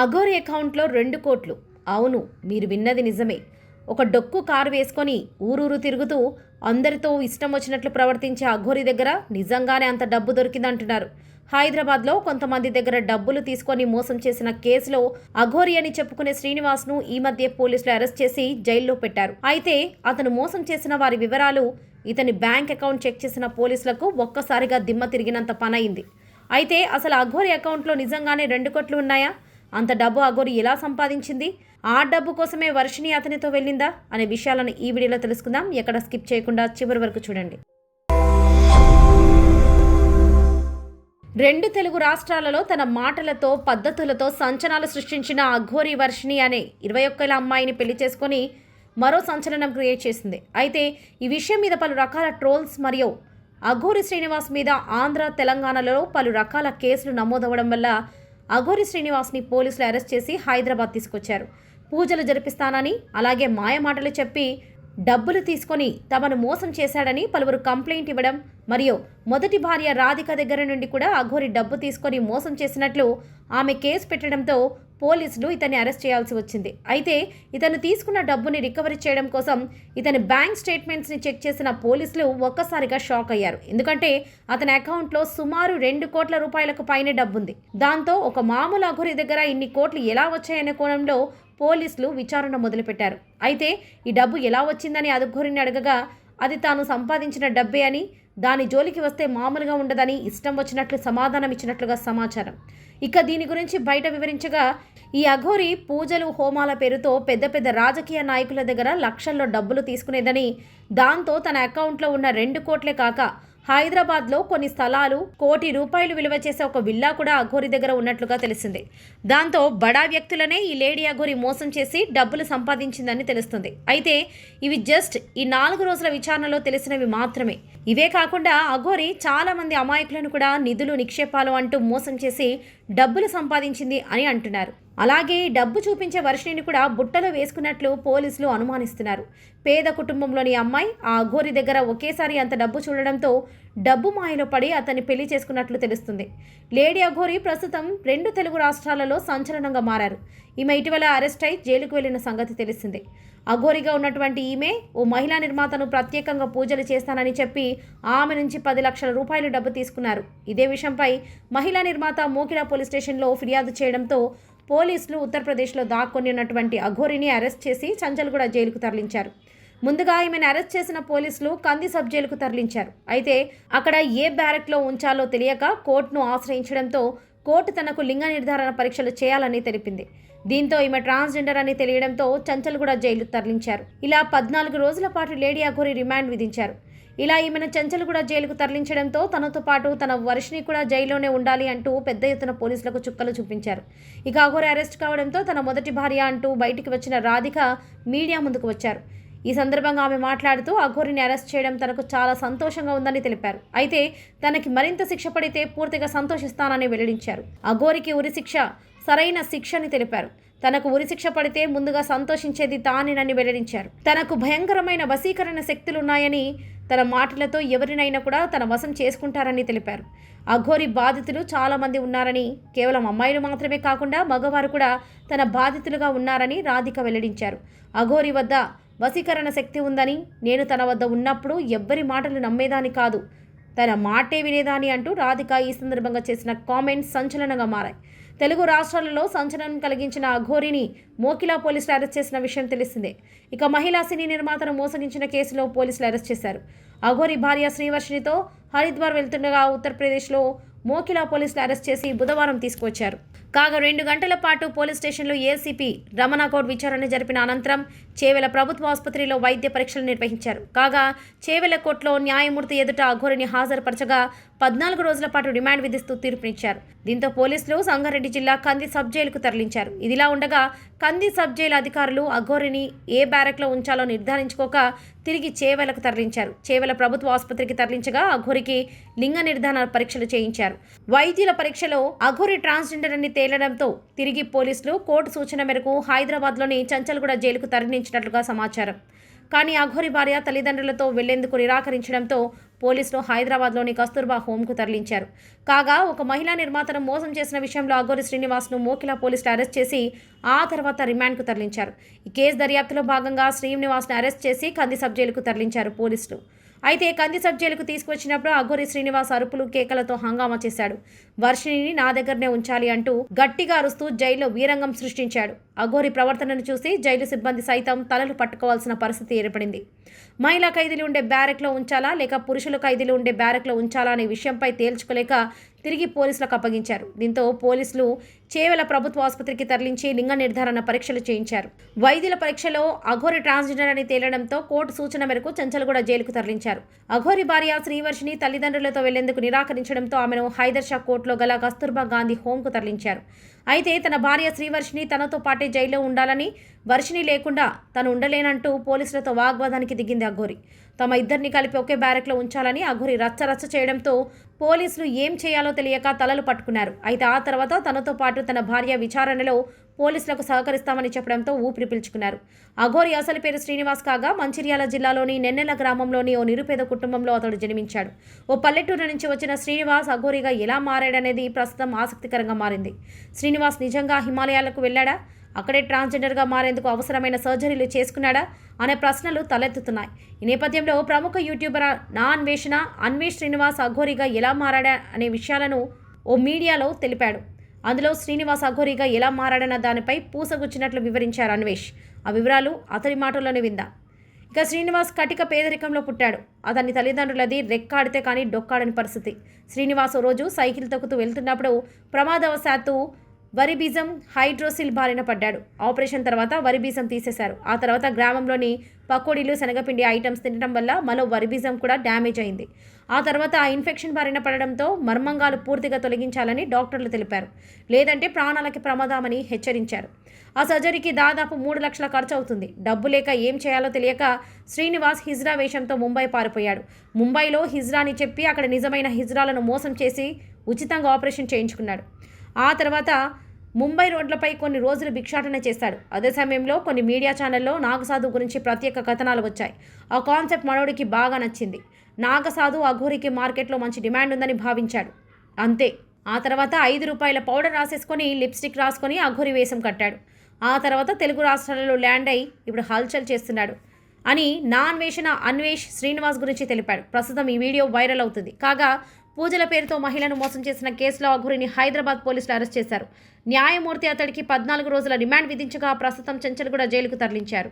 అఘోరి అకౌంట్లో రెండు కోట్లు. అవును మీరు విన్నది నిజమే. ఒక డొక్కు కారు వేసుకొని ఊరూరు తిరుగుతూ అందరితో ఇష్టం వచ్చినట్లు ప్రవర్తించే అఘోరి దగ్గర నిజంగానే అంత డబ్బు దొరికిందంటున్నారు. హైదరాబాద్లో కొంతమంది దగ్గర డబ్బులు తీసుకొని మోసం చేసిన కేసులో అఘోరి అని చెప్పుకునే శ్రీనివాస్ను ఈ మధ్య పోలీసులు అరెస్ట్ చేసి జైల్లో పెట్టారు. అయితే అతను మోసం చేసిన వారి వివరాలు ఇతని బ్యాంక్ అకౌంట్ చెక్ చేసిన పోలీసులకు ఒక్కసారిగా దిమ్మ తిరిగినంత పనయింది అయితే అసలు అఘోరి అకౌంట్లో నిజంగానే రెండు కోట్లు ఉన్నాయా? అంత డబ్బు అఘోరి ఎలా సంపాదించింది? ఆ డబ్బు కోసమే వర్షిణి అతనితో వెళ్ళిందా? అనే విషయాలను ఈ వీడియోలో తెలుసుకుందాం. ఎక్కడ స్కిప్ చేయకుండా చివరి వరకు చూడండి. రెండు తెలుగు రాష్ట్రాలలో తన మాటలతో పద్ధతులతో సంచనాలు సృష్టించిన అఘోరి వర్షిణి అనే ఇరవై ఒక్కల అమ్మాయిని పెళ్ళి చేసుకొని మరో సంచలనం క్రియేట్ చేసింది. అయితే ఈ విషయం మీద పలు రకాల ట్రోల్స్ మరియు అఘోరి శ్రీనివాస్ మీద ఆంధ్ర తెలంగాణలో పలు రకాల కేసులు నమోదవడం వల్ల అఘోరి శ్రీనివాస్ని పోలీసులు అరెస్ట్ చేసి హైదరాబాద్ తీసుకొచ్చారు. పూజలు జరిపిస్తానని అలాగే మాయమాటలు చెప్పి డబ్బులు తీసుకొని తమను మోసం చేశాడని పలువురు కంప్లైంట్ ఇవ్వడం మరియు మొదటి భార్య రాధిక దగ్గర నుండి కూడా అఘోరి డబ్బు తీసుకొని మోసం చేసినట్లు ఆమె కేసు పెట్టడంతో పోలీసులు ఇతన్ని అరెస్ట్ చేయాల్సి వచ్చింది. అయితే ఇతను తీసుకున్న డబ్బుని రికవరీ చేయడం కోసం ఇతని బ్యాంక్ స్టేట్మెంట్స్ని చెక్ చేసిన పోలీసులు ఒక్కసారిగా షాక్ అయ్యారు. ఎందుకంటే అతని అకౌంట్లో సుమారు రెండు కోట్ల రూపాయలకు పైనే డబ్బుంది. దాంతో ఒక మామూలు అఘురి దగ్గర ఇన్ని కోట్లు ఎలా వచ్చాయనే కోణంలో పోలీసులు విచారణ మొదలుపెట్టారు. అయితే ఈ డబ్బు ఎలా వచ్చిందని అదుగురిని అడగగా అది తాను సంపాదించిన డబ్బే అని దాని జోలికి వస్తే మామూలుగా ఉండదని ఇష్టం వచ్చినట్లు సమాధానం ఇచ్చినట్లుగా సమాచారం. ఇక దీని గురించి బయట వివరించగా ఈ అఘోరి పూజలు హోమాల పేరుతో పెద్ద పెద్ద రాజకీయ నాయకుల దగ్గర లక్షల్లో డబ్బులు తీసుకునేదని దాంతో తన అకౌంట్లో ఉన్న రెండు కోట్లే కాక హైదరాబాద్లో కొన్ని స్థలాలు కోటి రూపాయలు విలువ చేసే ఒక విల్లా కూడా అఘోరి దగ్గర ఉన్నట్లుగా తెలిసింది. దాంతో బడా వ్యక్తులనే ఈ లేడీ అఘోరి మోసం చేసి డబ్బులు సంపాదించిందని తెలుస్తుంది. అయితే ఇవి జస్ట్ ఈ నాలుగు రోజుల విచారణలో తెలిసినవి మాత్రమే. ఇవే కాకుండా అఘోరి చాలా మంది అమాయకులను కూడా నిధులు నిక్షేపాలు అంటూ మోసం చేసి డబ్బులు సంపాదించింది అని అంటున్నారు. అలాగే డబ్బు చూపించే వర్షిణిని కూడా బుట్టలో వేసుకున్నట్లు పోలీసులు అనుమానిస్తున్నారు. పేద కుటుంబంలోని అమ్మాయి ఆ అఘోరి దగ్గర ఒకేసారి అంత డబ్బు చూడడంతో డబ్బు మాయలో పడి అతన్ని పెళ్ళి చేసుకున్నట్లు తెలుస్తుంది. లేడీ అఘోరి ప్రస్తుతం రెండు తెలుగు రాష్ట్రాలలో సంచలనంగా మారారు. ఈమె ఇటీవల అరెస్ట్ అయి జైలుకు వెళ్ళిన సంగతి తెలిసిందే. అఘోరిగా ఉన్నటువంటి ఈమె ఓ మహిళా నిర్మాతను ప్రత్యేకంగా పూజలు చేస్తానని చెప్పి ఆమె నుంచి పది లక్షల రూపాయలు డబ్బు తీసుకున్నారు. ఇదే విషయంపై మహిళా నిర్మాత మోకిలా పోలీస్ స్టేషన్లో ఫిర్యాదు చేయడంతో పోలీసులు ఉత్తరప్రదేశ్లో దాక్కొని ఉన్నటువంటి అఘోరిని అరెస్ట్ చేసి చంచల్గూడ జైలుకు తరలించారు. ముందుగా ఈమెను అరెస్ట్ చేసిన పోలీసులు కంది సబ్ జైలుకు తరలించారు. అయితే అక్కడ ఏ బ్యారెక్లో ఉంచాలో తెలియక కోర్టును ఆశ్రయించడంతో కోర్టు తనకు లింగ నిర్ధారణ పరీక్షలు చేయాలని తెలిపింది. దీంతో ఈమె ట్రాన్స్జెండర్ అని తెలియడంతో చంచల్గూడ జైలు తరలించారు. ఇలా పద్నాలుగు రోజుల పాటు లేడీ అఘోరి రిమాండ్ విధించారు. ఇలా ఈమెను కూడా జైలుకు తరలించడంతో తనతో పాటు తన వర్షిని కూడా జైల్లోనే ఉండాలి అంటూ పెద్ద ఎత్తున పోలీసులకు చుక్కలు చూపించారు. ఇక అఘోర అరెస్ట్ కావడంతో తన మొదటి భార్య అంటూ బయటికి వచ్చిన రాధిక మీడియా ముందుకు వచ్చారు. ఈ సందర్భంగా ఆమె మాట్లాడుతూ అఘోరిని అరెస్ట్ చేయడం తనకు చాలా సంతోషంగా ఉందని తెలిపారు. అయితే తనకి మరింత శిక్ష పడితే పూర్తిగా సంతోషిస్తానని వెల్లడించారు. అఘోరికి ఉరి శిక్ష సరైన శిక్ష అని తెలిపారు. తనకు ఉరిశిక్ష పడితే ముందుగా సంతోషించేది తానేనని వెల్లడించారు. తనకు భయంకరమైన వశీకరణ శక్తులున్నాయని తన మాటలతో ఎవరినైనా కూడా తన వశం చేసుకుంటారని తెలిపారు. అఘోరి బాధితులు చాలామంది ఉన్నారని కేవలం అమ్మాయిలు మాత్రమే కాకుండా మగవారు కూడా తన బాధితులుగా ఉన్నారని రాధిక వెల్లడించారు. అఘోరి వద్ద వశీకరణ శక్తి ఉందని నేను తన వద్ద ఉన్నప్పుడు ఎవ్వరి మాటలు నమ్మేదాని కాదు. తన మాటే వినేదాని అంటూ రాధిక ఈ సందర్భంగా చేసిన కామెంట్స్ సంచలనంగా మారాయి. తెలుగు రాష్ట్రాలలో సంచలనం కలిగించిన అఘోరిని మోకిలా పోలీసులు అరెస్ట్ చేసిన విషయం తెలిసిందే. ఇక మహిళా సినీ నిర్మాతను మోసగించిన కేసులో పోలీసులు అరెస్ట్ చేశారు. అఘోరి భార్య శ్రీవర్షినితో హరిద్వార్ వెళ్తుండగా ఉత్తరప్రదేశ్లో మోకిలా పోలీసులు అరెస్ట్ చేసి బుధవారం తీసుకొచ్చారు కాగా రెండు గంటల పాటు పోలీస్ స్టేషన్లో ఏసీపీ రమణాగౌడ్ విచారణ జరిపిన అనంతరం చేవెల ప్రభుత్వ ఆసుపత్రిలో వైద్య పరీక్షలు నిర్వహించారు. కాగా చేవెల కోర్టులో న్యాయమూర్తి ఎదుట అఘోరిని హాజరుపరచగా పద్నాలుగు రోజుల పాటు రిమాండ్ విధిస్తూ తీర్పునిచ్చారు. దీంతో పోలీసులు సంగారెడ్డి జిల్లా కంది సబ్ జైలుకు తరలించారు. ఇదిలా ఉండగా కంది సబ్ జైలు అధికారులు అఘోరిని ఏ బ్యారక్లో ఉంచాలో నిర్ధారించుకోక తిరిగి చేవెలకు తరలించారు. చేవెల ప్రభుత్వ ఆసుపత్రికి తరలించగా అఘోరికి లింగ నిర్ధారణ పరీక్షలు చేయించారు. వైద్యుల పరీక్షలో అఘోరి ట్రాన్స్జెండర్ అని తేలడంతో తిరిగి పోలీసులు కోర్టు సూచన మేరకు హైదరాబాద్లోని చంచల్గూడ జైలుకు తరలించారు. నిర్వహించినట్లుగా సమాచారం. కానీ అఘోరి భార్య తల్లిదండ్రులతో వెళ్ళేందుకు నిరాకరించడంతో పోలీసులు హైదరాబాద్లోని కస్తూర్బా హోంకు తరలించారు. కాగా ఒక మహిళా నిర్మాతను మోసం చేసిన విషయంలో అఘోరి శ్రీనివాస్ను మోకిలా పోలీసులు అరెస్ట్ చేసి ఆ తర్వాత రిమాండ్కు తరలించారు. ఈ కేసు దర్యాప్తులో భాగంగా శ్రీనివాస్ను అరెస్ట్ చేసి కంది సబ్ జైలుకు తరలించారు పోలీసులు. అయితే కంది సబ్ జైలుకు తీసుకొచ్చినప్పుడు అఘోరి శ్రీనివాస్ అరుపులు కేకలతో హంగామా చేశాడు. వర్షిణిని నా దగ్గరనే ఉంచాలి అంటూ గట్టిగా అరుస్తూ జైల్లో వీరంగం సృష్టించాడు. అఘోరి ప్రవర్తనను చూసి జైలు సిబ్బంది సైతం తలలు పట్టుకోవాల్సిన పరిస్థితి ఏర్పడింది. మహిళా ఖైదీలు ఉండే బ్యారెక్లో ఉంచాలా లేక పురుషుల ఖైదీలు ఉండే బ్యారెక్లో ఉంచాలా అనే విషయంపై తేల్చుకోలేక తిరిగి పోలీసులకు అప్పగించారు. దీంతో పోలీసులు చేవెల ప్రభుత్వ ఆసుపత్రికి తరలించి లింగ నిర్ధారణ పరీక్షలు చేయించారు. వైద్యుల పరీక్షలో అఘోరి ట్రాన్స్జెండర్ అని తేలడంతో కోర్టు సూచన మేరకు చెంచల్గూడ జైలుకు తరలించారు. అఘోరి భార్య శ్రీవర్షిని తల్లిదండ్రులతో వెళ్ళేందుకు నిరాకరించడంతో ఆమెను హైదర్షా కోర్టులో గల కస్తూర్బా గాంధీ హోంకు తరలించారు. అయితే తన భార్య శ్రీవర్షిని తనతో పాటే జైల్లో ఉండాలని వర్షిని లేకుండా తను ఉండలేనంటూ పోలీసులతో వాగ్వాదానికి దిగింది అఘోరి. తమ ఇద్దరిని కలిపి ఒకే బ్యారెక్లో ఉంచాలని అఘోరి రచ్చ రచ్చ చేయడంతో పోలీసులు ఏం చేయాలో తెలియక తలలు పట్టుకున్నారు. అయితే ఆ తర్వాత తనతో పాటు తన భార్య విచారణలో పోలీసులకు సహకరిస్తామని చెప్పడంతో ఊపిరి పీల్చుకున్నారు. అఘోరి అసలు పేరు శ్రీనివాస్ కాగా మంచిర్యాల జిల్లాలోని నెన్నెల గ్రామంలోని ఓ నిరుపేద కుటుంబంలో అతడు జన్మించాడు. ఓ పల్లెటూరు నుంచి వచ్చిన శ్రీనివాస్ అఘోరిగా ఎలా మారాడనేది ప్రస్తుతం ఆసక్తికరంగా మారింది. శ్రీనివాస్ నిజంగా హిమాలయాలకు వెళ్ళాడా? అక్కడే ట్రాన్స్జెండర్గా మారేందుకు అవసరమైన సర్జరీలు చేసుకున్నాడా? అనే ప్రశ్నలు తలెత్తుతున్నాయి. ఈ నేపథ్యంలో ప్రముఖ యూట్యూబర్ నా అన్వేషణ అన్వేష్ శ్రీనివాస్ అఘోరిగా ఎలా మారాడా అనే విషయాలను ఓ మీడియాలో తెలిపాడు. అందులో శ్రీనివాస్ అఘోరిగా ఎలా మారాడన్న దానిపై పూసగుచ్చినట్లు వివరించారు అన్వేష్. ఆ వివరాలు అతడి మాటల్లోనే విందా. ఇక శ్రీనివాస్ కటిక పేదరికంలో పుట్టాడు. అతని తల్లిదండ్రులది రెక్కాడితే కానీ డొక్కాడని పరిస్థితి. శ్రీనివాస్ రోజు సైకిల్ తొక్కుతూ వెళ్తున్నప్పుడు ప్రమాదవశాత్తు వరి బీజం హైడ్రోసిల్ బారిన పడ్డాడు. ఆపరేషన్ తర్వాత వరి బీజం తీసేశారు. ఆ తర్వాత గ్రామంలోని పకోడీలు శనగపిండి ఐటమ్స్ తినడం వల్ల మరో వరి బీజం కూడా డ్యామేజ్ అయింది. ఆ తర్వాత ఆ ఇన్ఫెక్షన్ బారిన పడడంతో మర్మంగాలు పూర్తిగా తొలగించాలని డాక్టర్లు తెలిపారు. లేదంటే ప్రాణాలకి ప్రమాదమని హెచ్చరించారు. ఆ సర్జరీకి దాదాపు మూడు లక్షల ఖర్చు అవుతుంది. డబ్బు లేక ఏం చేయాలో తెలియక శ్రీనివాస్ హిజ్రా వేషంతో ముంబై పారిపోయాడు. ముంబైలో హిజ్రాని చెప్పి అక్కడ నిజమైన హిజ్రాలను మోసం చేసి ఉచితంగా ఆపరేషన్ చేయించుకున్నాడు. ఆ తర్వాత ముంబై రోడ్లపై కొన్ని రోజులు భిక్షాటన చేశాడు. అదే సమయంలో కొన్ని మీడియా ఛానల్లో నాగసాధు గురించి ప్రత్యేక కథనాలు వచ్చాయి. ఆ కాన్సెప్ట్ మనోడికి బాగా నచ్చింది. నాగసాధు అఘోరికి మార్కెట్లో మంచి డిమాండ్ ఉందని భావించాడు. అంతే. ఆ తర్వాత ఐదు రూపాయల పౌడర్ రాసేసుకొని లిప్స్టిక్ రాసుకొని అఘోరి వేషం కట్టాడు. ఆ తర్వాత తెలుగు రాష్ట్రాలలో ల్యాండ్ అయి ఇప్పుడు హల్చల్ చేస్తున్నాడు అని నా అన్వేషణ అన్వేష్ శ్రీనివాస్ గురించి తెలిపాడు. ప్రస్తుతం ఈ వీడియో వైరల్ అవుతుంది. కాగా పూజల పేరుతో మహిళను మోసం చేసిన కేసులో అఘోరిని హైదరాబాద్ పోలీసులు అరెస్ట్ చేశారు. న్యాయమూర్తి అతడికి పద్నాలుగు రోజుల రిమాండ్ విధించగా ప్రస్తుతం చెంచల్గూడ జైలుకు తరలించారు.